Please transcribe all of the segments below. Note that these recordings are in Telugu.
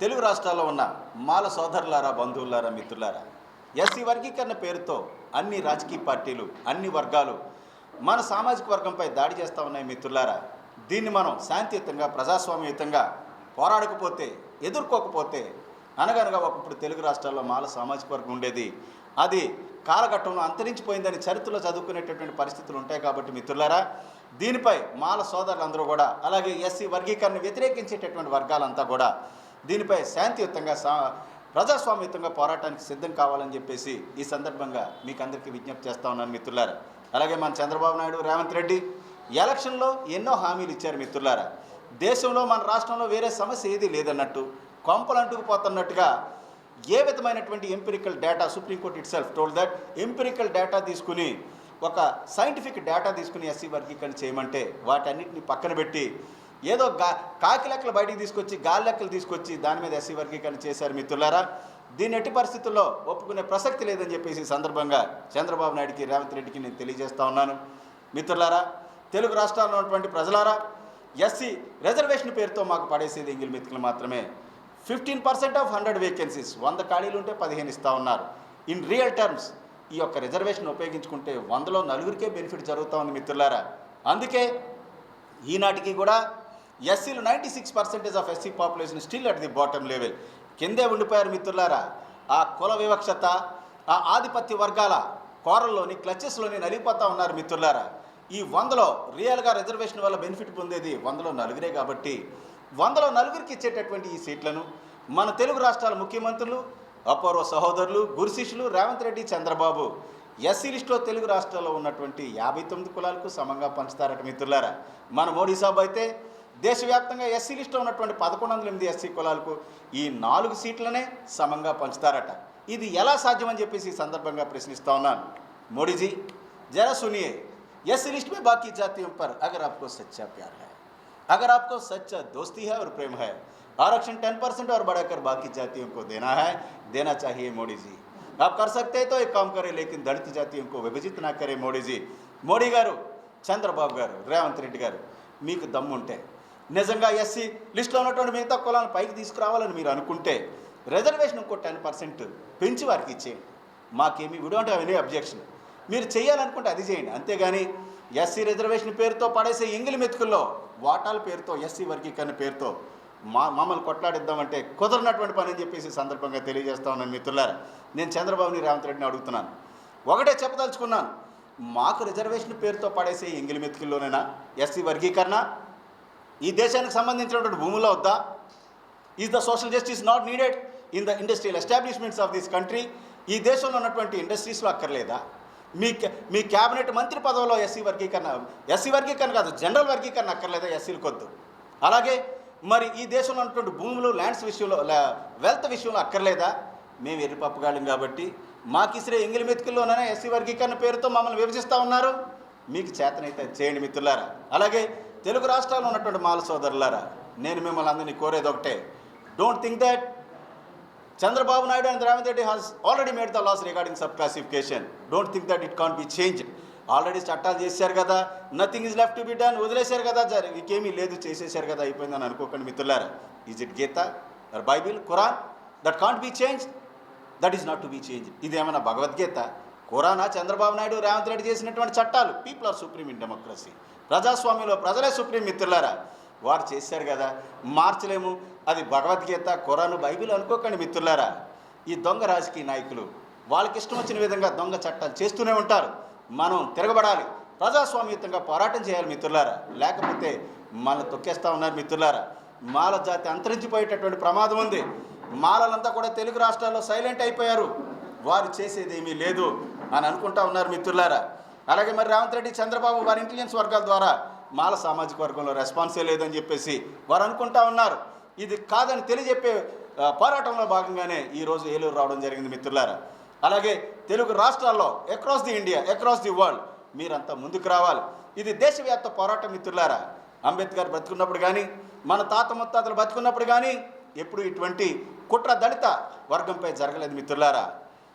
తెలుగు రాష్ట్రాల్లో ఉన్న మాల సోదరులారా బంధువులారా మిత్రులారా ఎస్సీ వర్గీకరణ పేరుతో అన్ని రాజకీయ పార్టీలు అన్ని వర్గాలు మన సామాజిక వర్గంపై దాడి చేస్తూ ఉన్నాయి మిత్రులారా. దీన్ని మనం శాంతియుతంగా ప్రజాస్వామ్యయుతంగా పోరాడకపోతే ఎదుర్కోకపోతే అనగనగా ఒకప్పుడు తెలుగు రాష్ట్రాల్లో మాల సామాజిక వర్గం ఉండేది. అది కాలఘట్టంలో అంతరించిపోయిందని చరిత్రలో చదువుకునేటటువంటి పరిస్థితులు ఉంటాయి కాబట్టి మిత్రులారా దీనిపై మాల సోదరులందరూ కూడా అలాగే ఎస్సీ వర్గీకరణ వ్యతిరేకించేటటువంటి వర్గాలంతా కూడా దీనిపై శాంతియుతంగా సా ప్రజాస్వామ్యయుతంగా పోరాటానికి సిద్ధం కావాలని చెప్పేసి ఈ సందర్భంగా మీకు అందరికీ విజ్ఞప్తి చేస్తా ఉన్నాను మిత్రులారా. అలాగే మన చంద్రబాబు నాయుడు రేవంత్ రెడ్డి ఎలక్షన్లో ఎన్నో హామీలు ఇచ్చారు మిత్రులారా. దేశంలో మన రాష్ట్రంలో వేరే సమస్య ఏది లేదన్నట్టు కొంపలు అంటుకుపోతున్నట్టుగా ఏ విధమైనటువంటి empirical data Supreme Court itself told that empirical data తీసుకుని ఒక సైంటిఫిక్ డేటా తీసుకుని ఎస్సీ వర్గీకరణ చేయమంటే వాటన్నిటిని పక్కన పెట్టి ఏదో గా కాకి లెక్కలు బయటికి తీసుకొచ్చి గాలి లెక్కలు తీసుకొచ్చి దాని మీద ఎస్సీ వర్గీకరణ చేశారు మిత్రులారా. దీన్ని ఎట్టి పరిస్థితుల్లో ఒప్పుకునే ప్రసక్తి లేదని చెప్పేసి సందర్భంగా చంద్రబాబు నాయుడికి రేవంత్ రెడ్డికి నేను తెలియజేస్తా ఉన్నాను. మిత్రులారా తెలుగు రాష్ట్రాల్లో ఉన్నటువంటి ప్రజలారా ఎస్సీ రిజర్వేషన్ పేరుతో మాకు పడేసేది ఎంగిల్ మిత్రులు మాత్రమే. Fifteen percent of hundred vacancies వంద ఖాళీలు ఉంటే పదిహేను ఇస్తా ఉన్నారు. ఇన్ రియల్ టర్మ్స్ ఈ యొక్క రిజర్వేషన్ ఉపయోగించుకుంటే వందలో నలుగురికే బెనిఫిట్ జరుగుతూ ఉంది మిత్రులారా. అందుకే ఈనాటికి కూడా ఎస్సీలు ninety six percentage of SC population still at the bottom level కిందే ఉండిపోయారు మిత్రులారా ఆ కుల వివక్షత ఆ ఆధిపత్య వర్గాల కోరల్లోని క్లచెస్లోని నలిగిపోతా ఉన్నారు మిత్రులారా. ఈ వందలో రియల్గా రిజర్వేషన్ వల్ల బెనిఫిట్ పొందేది వందలో నలుగురే కాబట్టి వందలో నలుగురికి ఇచ్చేటటువంటి ఈ సీట్లను మన తెలుగు రాష్ట్రాల ముఖ్యమంత్రులు అపూర్వ సహోదరులు గురుశిష్యులు రేవంత్ రెడ్డి చంద్రబాబు ఎస్సీ లిస్టులో తెలుగు రాష్ట్రాల్లో ఉన్నటువంటి యాభై తొమ్మిది కులాలకు సమంగా పంచుతారట మిత్రులారా. మన మోడీ సాబ్ అయితే దేశవ్యాప్తంగా ఎస్సీ లిస్టులో ఉన్నటువంటి పదకొండు వందల ఎనిమిది ఎస్సీ కులాలకు ఈ నాలుగు సీట్లనే సమంగా పంచుతారట ఇది ఎలా సాధ్యమని చెప్పేసి ఈ సందర్భంగా ప్రశ్నిస్తా ఉన్నాను మోడీజీ जरा सुनिए यस लिस्ट में बाकी जातियों पर अगर आपको सच्चा प्यार है अगर आपको सच्चा दोस्ती है और प्रेम है आरक्षण टेन परसेंट और बढ़ाकर बाकी जातियों को देना है देना चाहिए मोदी जी आप कर सकते हैं तो एक काम करें लेकिन दलित जातियों को विभजित ना करें मोदी जी మోడీ గారు చంద్రబాబు గారు రేవంత్ రెడ్డి గారు మీకు దమ్ముంటే నిజంగా ఎస్సీ లిస్టులో ఉన్నటువంటి మిగతా కులాలను పైకి తీసుకురావాలని మీరు అనుకుంటే రిజర్వేషన్ ఇంకో టెన్ పర్సెంట్ పెంచి వారికి ఇచ్చేయండి. మాకేమి వి అవన్నీ అబ్జెక్షన్ మీరు చేయాలనుకుంటే అది చేయండి. అంతేగాని ఎస్సీ రిజర్వేషన్ పేరుతో పడేసే ఎంగిలి మెతుకుల్లో వాటాల పేరుతో ఎస్సీ వర్గీకరణ పేరుతో మా మమ్మల్ని కొట్లాడిద్దామంటే కుదరనటువంటి పని అని చెప్పేసి సందర్భంగా తెలియజేస్తా ఉన్నాను మిత్రులారా. నేను చంద్రబాబుని రేవంత్ రెడ్డిని అడుగుతున్నాను. ఒకటే చెప్పదలుచుకున్నాను. మాకు రిజర్వేషన్ పేరుతో పడేసే ఎంగిలి మెతుకుల్లోనైనా ఎస్సీ వర్గీకరణ ఈ దేశానికి సంబంధించినటువంటి భూముల్లో వద్దా? Is the social justice not needed in the industrial establishments of this country ఈ దేశంలో ఉన్నటువంటి ఇండస్ట్రీస్లో అక్కర్లేదా? మీ క్యా- మీ క్యాబినెట్ మంత్రి పదవిలో ఎస్సీ వర్గీకరణ ఎస్సీ వర్గీకరణ కాదు జనరల్ వర్గీకరణ అక్కర్లేదా ఎస్సీలకు వద్దు? అలాగే మరి ఈ దేశంలో ఉన్నటువంటి భూములు ల్యాండ్స్ విషయంలో వెల్త్ విషయంలో అక్కర్లేదా? మేము ఎర్రిపప్పుగాళ్ళం కాబట్టి మాకు ఇసిరే ఎంగిలి మెతుకుల్లోనే ఎస్సీ వర్గీకరణ పేరుతో మమ్మల్ని విభజిస్తూ ఉన్నారు. మీకు చేతనైతే చేయండి మిత్రులారా. అలాగే తెలుగు రాష్ట్రాల్లో ఉన్నటువంటి మాల సోదరులారా నేను మిమ్మల్ని అందరినీ కోరేది ఒకటే. Don't think that Chandrababu Naidu and Revanth Reddy has already made the laws regarding subclassification don't think that it can't be change already చట్టాలు చేశారు కదా nothing is left to be done వదిలేశారు కదా ఇంకేమీ లేదు చేసేశారు కదా అయిపోయిందని అనుకోకండి మిత్రులారా. Is it Gita or Bible Quran that can't be change that is not to be change ఇది ఏమైనా భగవద్గీత? కురానా చంద్రబాబు నాయుడు రేవంత్ రెడ్డి చేసినటువంటి చట్టాలు. People are supreme in democracy ప్రజాస్వామ్యంలో ప్రజలే సుప్రీం మిత్రులారా. వారు చేశారు కదా. మార్చలేము. అది భగవద్గీత కురాను బైబిల్ అనుకోకండి మిత్రులారా. ఈ దొంగ రాజకీయ నాయకులు వాళ్ళకి ఇష్టం వచ్చిన విధంగా దొంగ చట్టాలు చేస్తూనే ఉంటారు. మనం తిరగబడాలి. ప్రజాస్వామ్యుతంగా పోరాటం చేయాలి మిత్రులారా. లేకపోతే మన తొక్కేస్తా ఉన్నారు మిత్రులారా. మాల జాతి అంతరించిపోయేటటువంటి ప్రమాదం ఉంది. మాలలంతా కూడా తెలుగు రాష్ట్రాల్లో సైలెంట్ అయిపోయారు. వారు చేసేది ఏమీ లేదు. అని అనుకుంటా ఉన్నారు మిత్రులారా. అలాగే మరి రేవంత్ రెడ్డి చంద్రబాబు వారి ఇంటెలిజెన్స్ వర్గాల ద్వారా మాల సామాజిక వర్గంలో రెస్పాన్సే లేదని చెప్పేసి వారు అనుకుంటా ఉన్నారు. ఇది కాదని తెలియజెప్పే పోరాటంలో భాగంగానే ఈరోజు ఏలూరు రావడం జరిగింది మిత్రులారా. అలాగే తెలుగు రాష్ట్రాల్లో across the India across the world మీరంతా ముందుకు రావాలి. ఇది దేశవ్యాప్త పోరాటం మిత్రులారా. అంబేద్కర్ బ్రతుకున్నప్పుడు కానీ మన తాత ముత్తాతలు బతుకున్నప్పుడు కానీ ఎప్పుడు ఇటువంటి కుట్ర దళిత వర్గంపై జరగలేదు మిత్రులారా.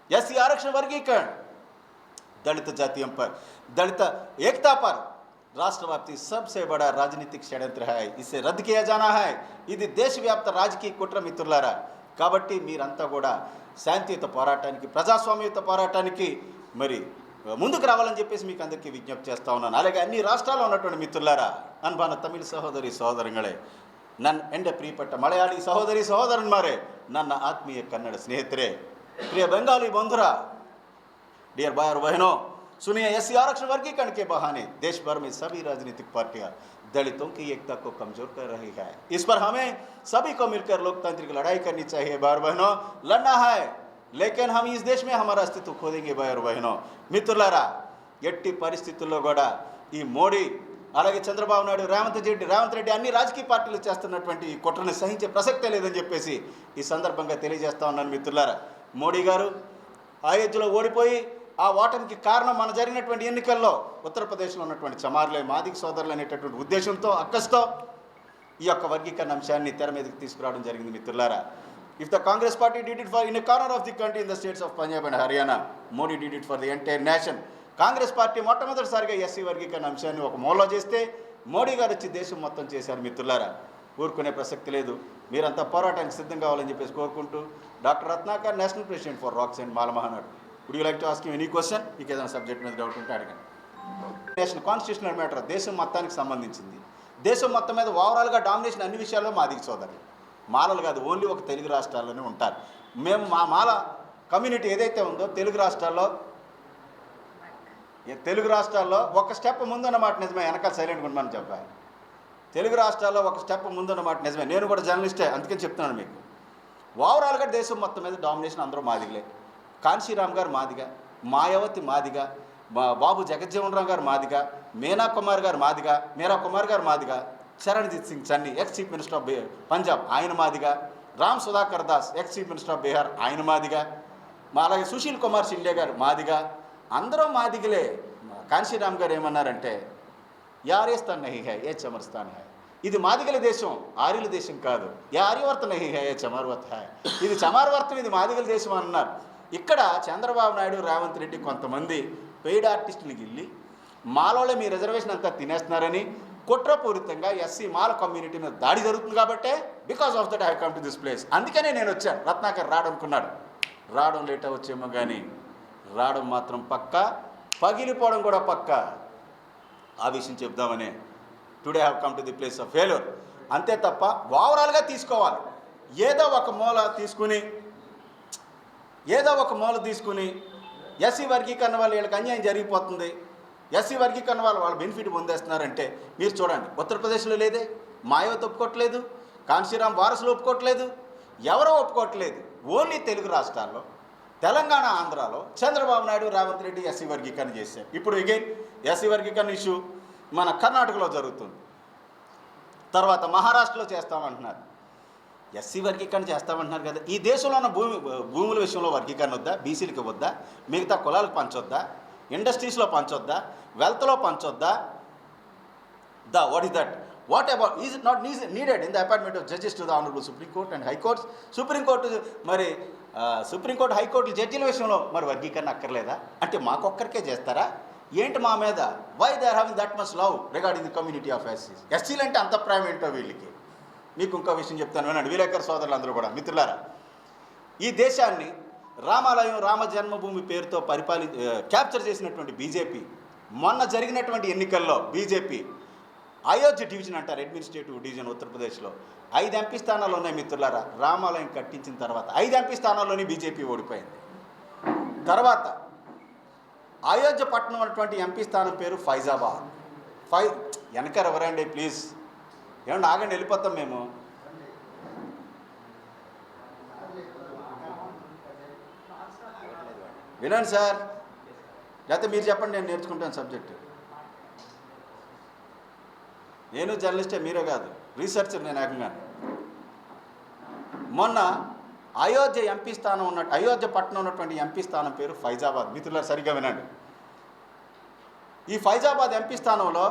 ఎస్సీ ఆరక్షణ వర్గీకరణ దళిత जातियों पर దళిత एकता రాష్ట్ర వ్యాప్తి సబ్సే బడా राजनीतिक षड्यंत्र హాయ్ इसे रद्द किया जाना ఇది దేశవ్యాప్త రాజకీయ కుట్ర మిత్రులారా. కాబట్టి మీరంతా కూడా శాంతియుత పోరాటానికి ప్రజాస్వామ్యత పోరాటానికి మరి ముందుకు రావాలని చెప్పేసి మీకు అందరికీ విజ్ఞప్తి చేస్తూ ఉన్నాను. అలాగే అన్ని రాష్ట్రాల్లో ఉన్నటువంటి మిత్రులారా అన్బాన తమిళ సహోదరి సహోదరుగలే నన్ను ఎండ ప్రియపట్ట మలయాళీ సహోదరి సహోదరుని మారే నన్న ఆత్మీయ కన్నడ స్నేహితురే. ప్రియ బెంగాలీ బంధురా डियर भाई और बहनों सुनिए एस आरक्षण वर्गीकरण के बहाने देश भर में सभी राजनीतिक पार्टियां दलितों की एकता को कमजोर कर रही है इस पर हमें सभी को मिलकर लोकतांत्रिक लड़ाई करनी चाहिए भाई और बहनों लड़ना है लेकिन हम इस देश में हमारा अस्तित्व खो देंगे भाई और बहनों మిత్రులారా ఎట్టి పరిస్థితుల్లో కూడా ఈ మోడీ అలాగే చంద్రబాబు నాయుడు రేవంత్ రెడ్డి రేవంత్ రెడ్డి అన్ని రాజకీయ పార్టీలు చేస్తున్నటువంటి ఈ కుట్రని సహించే ప్రసక్తే లేదని చెప్పేసి ఈ సందర్భంగా తెలియజేస్తా ఉన్నాను మిత్రులారా మోడీ గారు అయోధ్యలో ఓడిపోయి ఆ ఓటమికి కారణం మన జరిగినటువంటి ఎన్నికల్లో ఉత్తరప్రదేశ్లో ఉన్నటువంటి చమార్లే మాదిక సోదరులు అనేటటువంటి ఉద్దేశంతో అక్కస్తో ఈ యొక్క వర్గీకరణ అంశాన్ని తెర మీదకి తీసుకురావడం జరిగింది మిత్రులారా. If the Congress party did it for in corner of the country in the states of Punjab and Haryana Modi did it for the entire nation Congress party మొట్టమొదటిసారిగా ఎస్సీ వర్గీకరణ అంశాన్ని ఒక మూలలో చేస్తే మోడీ గారు వచ్చి దేశం మొత్తం చేశారు మిత్రులారా. ఊరుకునే ప్రసక్తి లేదు. మీరంతా పోరాటానికి సిద్ధం కావాలని చెప్పేసి కోరుకుంటూ doctor Ratnakar national president for rocks and Mala Mahanadu would you like to ask any question మీకు ఏదైనా సబ్జెక్ట్ మీద డౌట్ ఉంటే అడగండి. నేషన్ కాన్స్టిట్యూషనల్ మ్యాటర్ దేశం మొత్తానికి సంబంధించింది. దేశం మొత్తం మీద ఓవరాల్గా డామినేషన్ అన్ని విషయాల్లో మాదిగ సోదరులు. మాలలు కాదు ఓన్లీ ఒక తెలుగు రాష్ట్రాల్లోనే ఉంటారు. మేము మా మాల కమ్యూనిటీ ఏదైతే ఉందో తెలుగు రాష్ట్రాల్లో ఏ తెలుగు రాష్ట్రాల్లో ఒక స్టెప్ ముందన్నమాట నిజమే వెనకాల సైలెంట్గా ఉండమని చెప్పాలి. తెలుగు రాష్ట్రాల్లో ఒక స్టెప్ ముందన్నమాట నిజమే. నేను కూడా జర్నలిస్టే అందుకని చెప్తున్నాను మీకు. ఓవరాల్గా దేశం మొత్తం మీద డామినేషన్ అందరూ మాదిగలే. కాన్షీరామ్ గారు మాదిగ మాయావతి మాదిగ మా బాబు జగజ్జీవన్ రామ్ గారు మాదిగ మీనా కుమార్ గారు మాదిగ మీరా కుమార్ గారు Madiga Charanjit Singh Channi ex chief minister of Punjab ఆయన Madiga Ram Sudhakar Das ex chief minister of Bihar ఆయన మాదిగ మా అలాగే సుశీల్ కుమార్ షిండే గారు మాదిగ అందరూ మాదిగలే. కాన్షీరామ్ గారు ఏమన్నారంటే యారేస్తాన్ నహి హై ఏ చమర్స్తాన్ హై? ఇది మాదిగల దేశం ఆర్యుల దేశం కాదు. ఏ ఆర్యవర్త నహి హై ఏ చమర్వర్త హై? ఇది చమార్వర్తం ఇది మాదిగల దేశం అన్నారు. ఇక్కడ చంద్రబాబు నాయుడు రేవంత్ రెడ్డి కొంతమంది పెయిడ్ ఆర్టిస్టులు గిల్లి మాలోళ్ళ మీ రిజర్వేషన్ అంతా తినేస్తున్నారని కుట్రపూరితంగా ఎస్సీ మాల కమ్యూనిటీ మీద దాడి జరుగుతుంది కాబట్టే because of that I come to this place అందుకనే నేను వచ్చాను. రత్నాకర్ రాడనుకున్నాడు రావడం లేట్ వచ్చేమో కానీ రావడం మాత్రం పక్క. పగిలిపోవడం కూడా పక్కా. ఆ విషయం చెప్దామని. Today have come to the place of failure అంతే తప్ప ఓవరాల్గా తీసుకోవాలి. ఏదో ఒక మూల తీసుకుని ఏదో ఒక మూల తీసుకుని ఎస్సీ వర్గీకరణ వాళ్ళు వీళ్ళకి అన్యాయం జరిగిపోతుంది. ఎస్సీ వర్గీకరణ వాళ్ళు వాళ్ళు బెనిఫిట్ పొందేస్తున్నారంటే మీరు చూడండి. ఉత్తరప్రదేశ్లో లేదే మాయావతి ఒప్పుకోవట్లేదు కాంశీరామ్ వారసులు ఒప్పుకోవట్లేదు ఎవరో ఒప్పుకోవట్లేదు. ఓన్లీ తెలుగు రాష్ట్రాల్లో తెలంగాణ ఆంధ్రాలో చంద్రబాబు నాయుడు రేవంత్ రెడ్డి ఎస్సీ వర్గీకరణ చేశారు. ఇప్పుడు అగైన్ ఎస్సీ వర్గీకరణ ఇష్యూ మన కర్ణాటకలో జరుగుతుంది. తర్వాత మహారాష్ట్రలో చేస్తామంటున్నారు. ఎస్సీ వర్గీకరణ చేస్తామంటున్నారు కదా. ఈ దేశంలో ఉన్న భూమి భూముల విషయంలో వర్గీకరణ వద్దా బీసీలకి వద్దా మిగతా కులాలకు పంచొద్దా ఇండస్ట్రీస్లో పంచొద్దా వెల్త్లో పంచొద్దా? The what is that what about is not needed in the appointment of judges to the honourable Supreme Court and High Courts Supreme Court మరి సుప్రీంకోర్టు హైకోర్టు జడ్జీల విషయంలో మరి వర్గీకరణ అక్కర్లేదా? అంటే మాకొక్కరికే చేస్తారా? ఏంటి మా మీద? Why they having that much love regarding the community of ఎస్సీస్ ఎస్సీలు అంటే అంత ప్రేమ ఏంటో వీళ్ళకి? మీకు ఇంకో విషయం చెప్తాను వినండి. విలేకర్ సోదరులు అందరూ కూడా మిత్రులారా ఈ దేశాన్ని రామాలయం రామ జన్మభూమి పేరుతో పరిపాలి క్యాప్చర్ చేసినటువంటి బీజేపీ మొన్న జరిగినటువంటి ఎన్నికల్లో బీజేపీ అయోధ్య డివిజన్ అంటారు అడ్మినిస్ట్రేటివ్ డివిజన్ ఉత్తరప్రదేశ్లో. ఐదు ఎంపీ స్థానాలు ఉన్నాయి మిత్రులారా రామాలయం కట్టించిన తర్వాత. ఐదు ఎంపీ స్థానాల్లోనే బీజేపీ ఓడిపోయింది. తర్వాత అయోధ్య పట్టణం అన్నటువంటి ఎంపీ స్థానం పేరు ఫైజాబాద్. ఫై వెనక ఎవరండి ప్లీజ్? ఏమన్నా ఆగండి వెళ్ళిపోతాం మేము. వినండి సార్. లేకపోతే మీరు చెప్పండి నేను నేర్చుకుంటాను సబ్జెక్ట్. నేను జర్నలిస్టే మీరే కాదు. రీసెర్చర్ నేను ఏకంగా మొన్న అయోధ్య ఎంపీ స్థానం ఉన్న అయోధ్య పట్టణం ఉన్నటువంటి ఎంపీ స్థానం పేరు ఫైజాబాద్. మిత్రులారు సరిగ్గా వినండి. ఈ ఫైజాబాద్ ఎంపీ స్థానంలో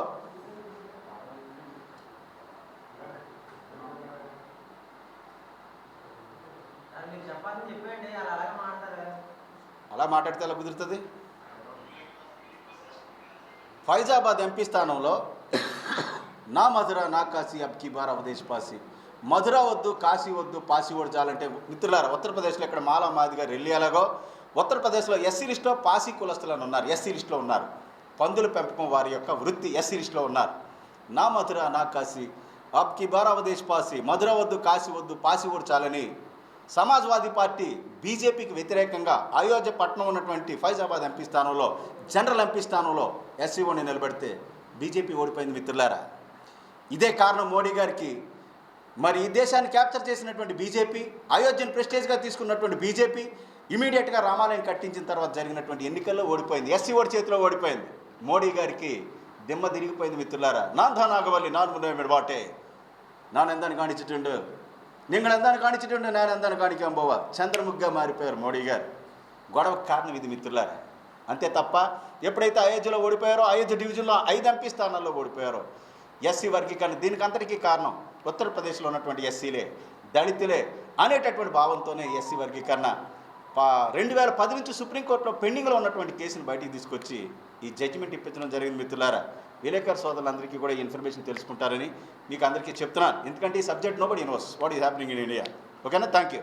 అది మీకు చెప్పాలని చెప్పండి అలా అలాగే మాట్లాడతారు కదా అలా మాట్లాడితే ఎలా కుదురుతుంది? ఫైజాబాద్ ఎంపీ స్థానంలో నా మధుర నా కాశీ అబ్కి బార్ అవదేశ్ పాసి. మధుర వద్దు కాశీ వద్దు పాసి ఓడ్చాలంటే మిత్రులారా ఉత్తరప్రదేశ్లో ఇక్కడ మాలా మాదిగా రెల్లి ఎలాగో ఉత్తరప్రదేశ్లో ఎస్సీ లిస్టులో పాసి కులస్తులను ఉన్నారు ఎస్సీ లిస్టులో ఉన్నారు. పందుల పెంపకం వారి యొక్క వృత్తి ఎస్సీ లిస్టులో ఉన్నారు. నా మధుర నా కాశీ అబ్కి బార్ అవదేశ్ పాసి. మధుర వద్దు కాశీ వద్దు పాసి ఓడ్చాలని సమాజ్వాదీ పార్టీ బీజేపీకి వ్యతిరేకంగా అయోధ్య పట్టణం ఉన్నటువంటి ఫైజాబాద్ ఎంపీ స్థానంలో జనరల్ ఎంపీ స్థానంలో ఎస్సీఓని నిలబెడితే బీజేపీ ఓడిపోయింది మిత్రులారా? ఇదే కారణం మోడీ గారికి. మరి ఈ దేశాన్ని క్యాప్చర్ చేసినటువంటి బీజేపీ అయోధ్యను ప్రెస్టేజ్గా తీసుకున్నటువంటి బీజేపీ ఇమీడియట్గా రామాలయం కట్టించిన తర్వాత జరిగినటువంటి ఎన్నికల్లో ఓడిపోయింది. ఎస్సీ ఓడి చేతిలో ఓడిపోయింది. మోడీ గారికి దిమ్మ తిరిగిపోయింది మిత్రులారా. నాన్ ధనాగవల్లి నాన్ ముందు వాటే. నానెందని కాణించుతుండు நீங்கள் ఎందాన్ని కాణించటండి నేను ఎందాన్ని కాణికాం పోవా చంద్రముఖిగా మారిపోయారు మోడీ గారు గొడవ కారణం ఇది మిత్రులారా అంతే తప్ప ఎప్పుడైతే అయోధ్యలో ఓడిపోయారో అయోధ్య డివిజన్లో ఐదు ఎంపీ స్థానాల్లో ఓడిపోయారో ఎస్సీ వర్గీకరణ దీనికి అంతటికీ కారణం ఉత్తరప్రదేశ్లో ఉన్నటువంటి ఎస్సీలే దళితులే అనేటటువంటి భావంతోనే ఎస్సీ వర్గీకరణ రెండు వేల పది నుంచి సుప్రీంకోర్టులో పెండింగ్లో ఉన్నటువంటి కేసును బయటికి తీసుకొచ్చి ఈ జడ్జిమెంట్ ఇప్పించడం జరిగింది మిత్రులారా విలేకర్ సోదరులందరికీ కూడా ఈ ఇన్ఫర్మేషన్ తెలుసుకుంటారని మీకు అందరికీ చెప్తున్నాను. ఎందుకంటే ఈ subject no but universe what is happening in India ఓకేనా థ్యాంక్ యూ